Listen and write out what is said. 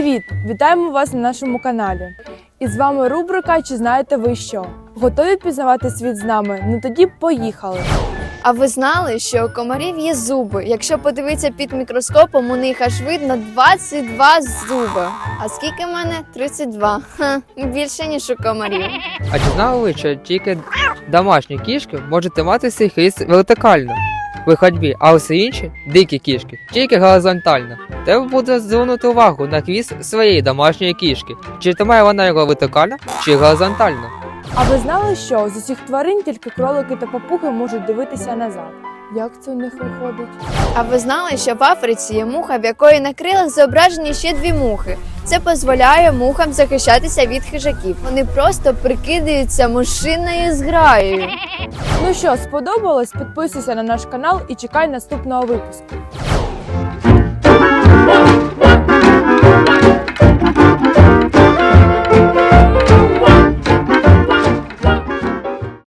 Вітаємо вас на нашому каналі. І з вами рубрика Чи знаєте ви що? Готові пізнавати світ з нами? Ну тоді поїхали. А ви знали, що у комарів є зуби? Якщо подивитися під мікроскопом, у них аж видно 22 зуби. А скільки в мене? 32. Ха, більше ніж у комарів. А чи знали ви, що тільки домашні кішки можуть тримати свій хвіст вертикально при ходьбі, а усе інші дикі кішки тільки горизонтально. Треба буде звернути увагу на хвіст своєї домашньої кішки. Чи тримає вона його вертикально, чи горизонтально. А ви знали, що з усіх тварин тільки кролики та папуги можуть дивитися назад? Як це у них виходить? А ви знали, що в Африці є муха, в якої на крилах зображені ще дві мухи. Це дозволяє мухам захищатися від хижаків. Вони просто прикидаються мушиною зграєю. Ну що, сподобалось? Підписуйся на наш канал і чекай наступного випуску.